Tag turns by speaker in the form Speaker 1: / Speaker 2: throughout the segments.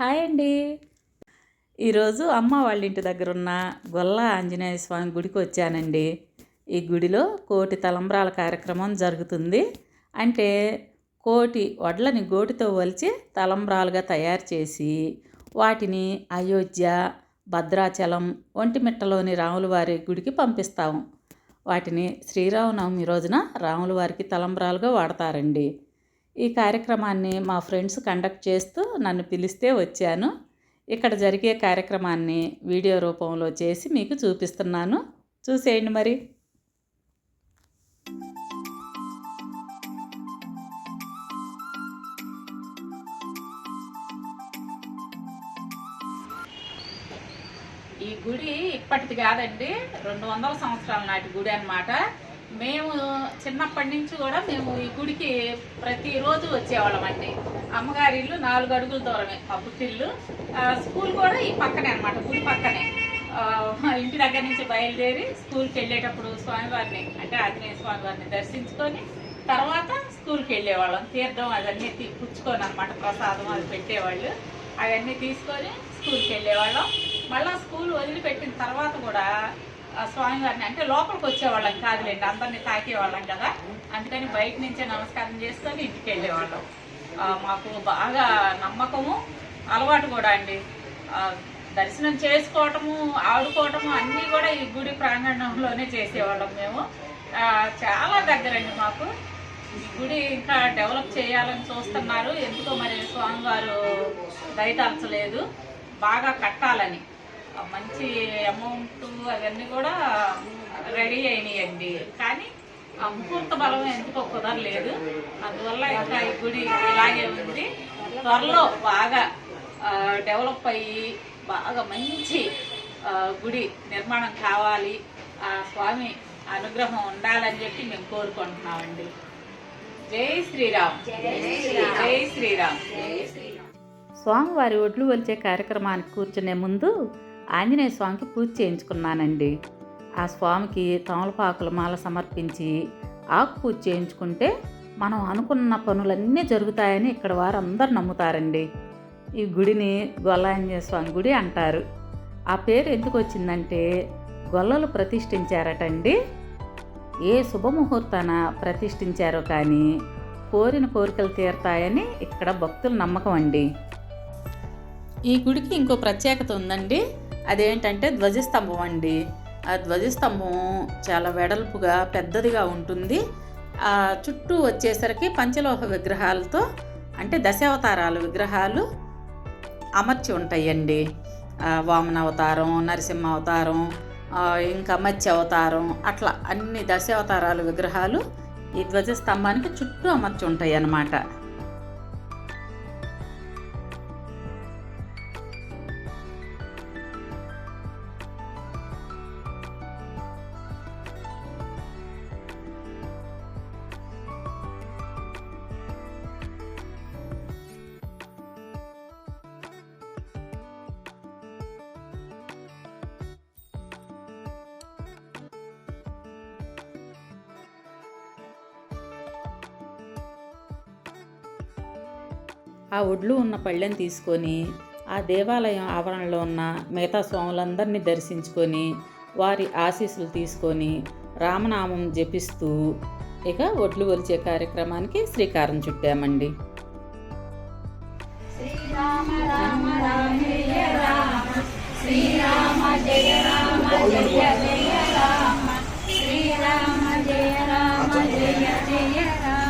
Speaker 1: Hi అండి ఈరోజు అమ్మ వాళ్ళ ఇంటి దగ్గర ఉన్న గొల్ల ఆంజనేయ స్వామి గుడికి వచ్చానండి. ఈ గుడిలో కోటి తలంబ్రాల కార్యక్రమం జరుగుతుంది. అంటే కోటి వడ్లని గోటితో వలిచి తలంబ్రాలుగా తయారు చేసి వాటిని అయోధ్య భద్రాచలం ఒంటిమిట్టలోని రాములవారి గుడికి పంపిస్తాము. వాటిని శ్రీరామనవమి రోజున రాములవారికి తలంబ్రాలుగా వాడతారండి. ఈ కార్యక్రమాన్ని మా ఫ్రెండ్స్ కండక్ట్ చేస్తూ నన్ను పిలిస్తే వచ్చాను. ఇక్కడ జరిగే కార్యక్రమాన్ని వీడియో రూపంలో చేసి మీకు చూపిస్తున్నాను. చూసేయండి మరి. ఈ గుడి ఇప్పటిది కాదండి రెండు వందల సంవత్సరాల నాటి గుడి అనమాట మేము చిన్నప్పటి నుంచి కూడా మేము ఈ గుడికి ప్రతిరోజు వచ్చేవాళ్ళం అండి. అమ్మగారి ఇల్లు నాలుగు అడుగుల దూరమే మా పుట్టిల్లు స్కూల్ కూడా ఈ పక్కనే అన్నమాట గుడి పక్కనే. ఇంటి దగ్గర నుంచి బయలుదేరి స్కూల్కి వెళ్ళేటప్పుడు స్వామివారిని అంటే ఆంజనేయ స్వామివారిని దర్శించుకొని తర్వాత స్కూల్కి వెళ్ళేవాళ్ళం. తీర్థం అవన్నీ తీ- పుచ్చుకొని అనమాట ప్రసాదం అది పెట్టేవాళ్ళు. అవన్నీ తీసుకొని స్కూల్కి వెళ్ళేవాళ్ళం. మళ్ళీ స్కూల్ వదిలిపెట్టిన తర్వాత కూడా స్వామివారిని అంటే లోపలికి వచ్చేవాళ్ళం కాదులేండి అందరినీ తాకేవాళ్ళం కదా. అందుకని బయట నుంచే నమస్కారం చేసుకొని ఇంటికి వెళ్ళేవాళ్ళం. మాకు బాగా నమ్మకము అలవాటు కూడా అండి. దర్శనం చేసుకోవటము ఆడుకోవటము అన్నీ కూడా ఈ గుడి ప్రాంగణంలోనే చేసేవాళ్ళం మేము. చాలా దగ్గరండి మాకు. ఈ గుడి ఇంకా డెవలప్ చేయాలని చూస్తున్నారు. ఎందుకో మరి స్వామివారు దయతలచలేదు బాగా కట్టాలని. మంచి అమౌంట్ అవన్నీ కూడా రెడీ అయినాయండి. కానీ ఆ ముహూర్త బలం ఎందుకో కుదరలేదు అందువల్ల ఇంకా ఈ గుడి ఇలాగే ఉంది. త్వరలో బాగా డెవలప్ అయ్యి బాగా మంచి గుడి నిర్మాణం కావాలి. ఆ స్వామి అనుగ్రహం ఉండాలని చెప్పి మేము కోరుకుంటున్నామండి. జై శ్రీరామ్. జై శ్రీరామ్. స్వామివారి ఒడ్లు వలిచే కార్యక్రమానికి కూర్చునే ముందు ఆంజనేయ స్వామికి పూజ చేయించుకున్నానండి. ఆ స్వామికి తమలపాకుల మాల సమర్పించి ఆకు పూజ చేయించుకుంటే మనం అనుకున్న పనులన్నీ జరుగుతాయని ఇక్కడ వారందరూ నమ్ముతారండి. ఈ గుడిని గొల్లాంజనేయ స్వామి గుడి అంటారు. ఆ పేరు ఎందుకు వచ్చిందంటే గొల్లలు ప్రతిష్ఠించారటండి. ఏ శుభముహూర్తాన ప్రతిష్ఠించారో కానీ కోరిన కోరికలు తీరతాయని ఇక్కడ భక్తుల నమ్మకం అండి. ఈ గుడికి ఇంకో ప్రత్యేకత ఉందండి. అదేంటంటే ధ్వజస్తంభం అండి. ఆ ధ్వజస్తంభం చాలా వెడల్పుగా పెద్దదిగా ఉంటుంది. ఆ చుట్టూ వచ్చేసరికి పంచలోహ విగ్రహాలతో అంటే దశావతారాల విగ్రహాలు అమర్చి ఉంటాయండి. వామన అవతారం నరసింహ అవతారం ఇంకా మత్స్య అవతారం అట్లా అన్ని దశావతారాల విగ్రహాలు ఈ ధ్వజస్తంభానికి చుట్టూ అమర్చి ఉంటాయి అన్నమాట ఆ ఒడ్లు ఉన్న పళ్ళెని తీసుకొని ఆ దేవాలయం ఆవరణలో ఉన్న మిగతా స్వాములందరినీ దర్శించుకొని వారి ఆశీస్సులు తీసుకొని రామనామం జపిస్తూ ఇక ఒడ్లు ఒలిచే కార్యక్రమానికి శ్రీకారం చుట్టామండి.
Speaker 2: జై శ్రీరామ్
Speaker 3: జై శ్రీరామ్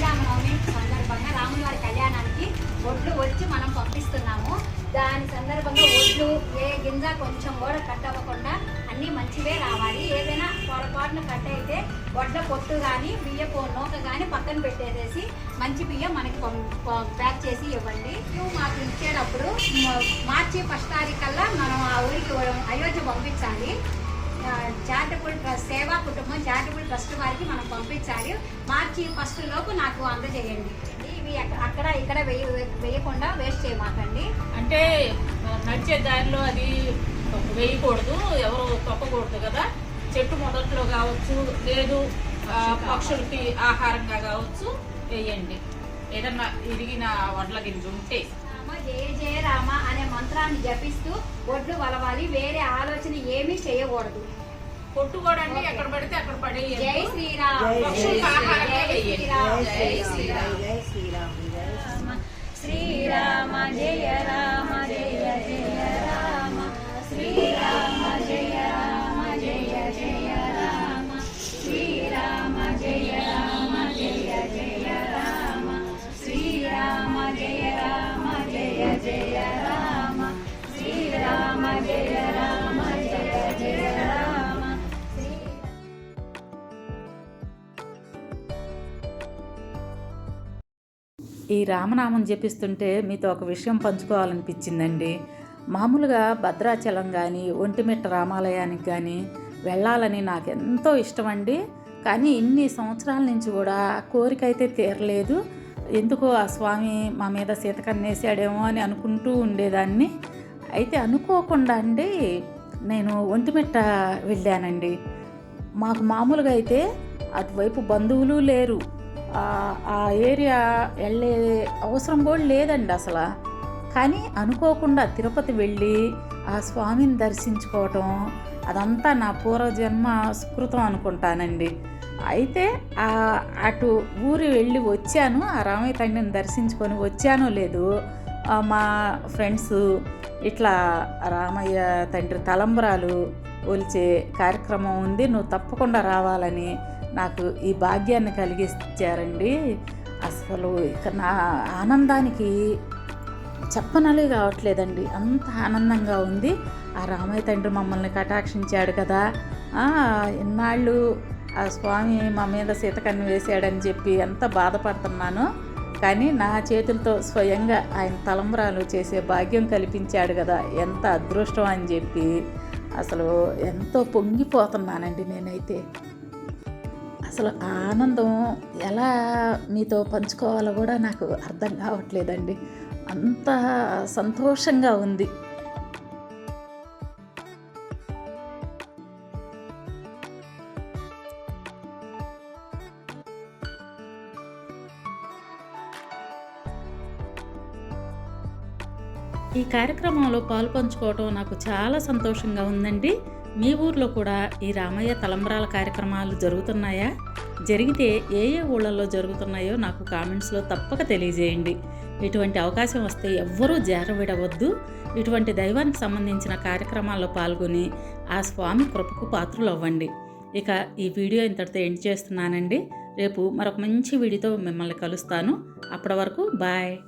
Speaker 2: శ్రీరామనవమి సందర్భంగా రాముల వారి కళ్యాణానికి ఒడ్లు వచ్చి మనం పంపిస్తున్నాము. దాని సందర్భంగా ఒడ్లు ఏ గింజ కొంచెం కూడా కట్ అవ్వకుండా అన్నీ మంచివే రావాలి. ఏదైనా పొరపాటున కట్ అయితే వడ్ల పొట్టు కానీ బియ్యపు నూక కానీ పక్కన పెట్టేసేసి మంచి బియ్యం మనకి ప్యాక్ చేసి ఇవ్వండి. మాకు ఇచ్చేటప్పుడు మార్చి ఫస్ట్ తారీఖు కల్లా మనం ఆ ఊరికి అయోధ్య పంపించాలి. చారిటబుల్ ట్రస్ట్ సేవా కుటుంబం చారిటబుల్ ట్రస్ట్ వారికి మనం పంపించాలి. మార్చి ఫస్ట్ లోపు నాకు అందజేయండి. ఇవి అక్క- అక్కడ ఇక్కడ వేయ వేయకుండా వేస్ట్ చేయమాకండి.
Speaker 4: అంటే నడిచే దారిలో అది వేయకూడదు. ఎవరు తొక్కకూడదు కదా. చెట్టు మొదట్లో కావచ్చు లేదు పక్షులకి ఆహారంగా కావచ్చు వేయండి. ఏదన్నా ఇరిగిన వడ్ల గింజ ఉంటే.
Speaker 2: జయ జయ రామ అనే మంత్రాన్ని జపిస్తూ ఒడ్లు వలవాలి వేరే ఆలోచన ఏమీ చేయకూడదు.
Speaker 4: పొట్టు కూడా అండి ఎక్కడ పడితే అక్కడ ఆహారంగా
Speaker 2: జై
Speaker 4: వేయండి
Speaker 2: శ్రీరామ్.
Speaker 4: జై శ్రీరామ్.
Speaker 5: జై శ్రీరామ్. జై
Speaker 2: రామ శ్రీరామ జయ రామ.
Speaker 1: ఈ రామనామం జపిస్తుంటే మీతో ఒక విషయం పంచుకోవాలనిపించిందండి. మామూలుగా భద్రాచలం కానీ ఒంటిమిట్ట రామాలయానికి కానీ వెళ్ళాలని నాకు ఎంతో ఇష్టం అండి కానీ ఇన్ని సంవత్సరాల నుంచి కూడా కోరిక అయితే తీరలేదు. ఎందుకో ఆ స్వామి మా మీద సీతకన్నేసాడేమో అని అనుకుంటూ ఉండేదాన్ని. అయితే అనుకోకుండా అండి నేను ఒంటిమిట్ట వెళ్ళానండి. మాకు మామూలుగా అయితే అటువైపు బంధువులు లేరు. ఆ- ఏరియా వెళ్ళే అవసరం కూడా లేదండి అసలు. కానీ అనుకోకుండా తిరుపతి వెళ్ళి ఆ స్వామిని దర్శించుకోవటం అదంతా నా పూర్వజన్మ సుకృతం అనుకుంటానండి. అయితే అటు ఊరి వెళ్ళి వచ్చాను ఆ రామయ్య తండ్రిని దర్శించుకొని వచ్చానో లేదు మా ఫ్రెండ్స్ ఇట్లా రామయ్య తండ్రి తలంబరాలు ఒలిచే కార్యక్రమం ఉంది నువ్వు తప్పకుండా రావాలని నాకు ఈ భాగ్యాన్ని కలిగించారండి అసలు ఇక నా ఆనందానికి చెప్పనలే కావట్లేదండి. అంత ఆనందంగా ఉంది. ఆ రామయ్య తండ్రి మమ్మల్ని కటాక్షించాడు కదా. ఇన్నాళ్ళు ఆ స్వామి మా మీద సీతకన్ను వేసాడని చెప్పి ఎంత బాధపడుతున్నానో. కానీ నా చేతులతో స్వయంగా ఆయన తలంబరాలు చేసే భాగ్యం కల్పించాడు కదా. ఎంత అదృష్టం అని చెప్పి అసలు ఎంతో పొంగిపోతున్నానండి నేనైతే. అసలు ఆ ఆనందం ఎలా మీతో పంచుకోవాలో కూడా నాకు అర్థం కావట్లేదండి. అంత సంతోషంగా ఉంది. ఈ కార్యక్రమంలో పాల్పంచుకోవడం నాకు చాలా సంతోషంగా ఉందండి. మీ ఊర్లో కూడా ఈ రామయ్య తలంబరాల కార్యక్రమాలు జరుగుతున్నాయా? జరిగితే ఏ ఏ ఊళ్ళల్లో జరుగుతున్నాయో నాకు కామెంట్స్లో తప్పక తెలియజేయండి. ఇటువంటి అవకాశం వస్తే ఎవ్వరూ జారవిడవద్దు. ఇటువంటి దైవానికి సంబంధించిన కార్యక్రమాల్లో పాల్గొని ఆ స్వామి కృపకు పాత్రలు అవ్వండి ఇక ఈ వీడియో ఇంతటితో ఎండ్ చేస్తున్నానండి. రేపు మరొక మంచి వీడియోతో మిమ్మల్ని కలుస్తాను. అప్పటి వరకు బాయ్.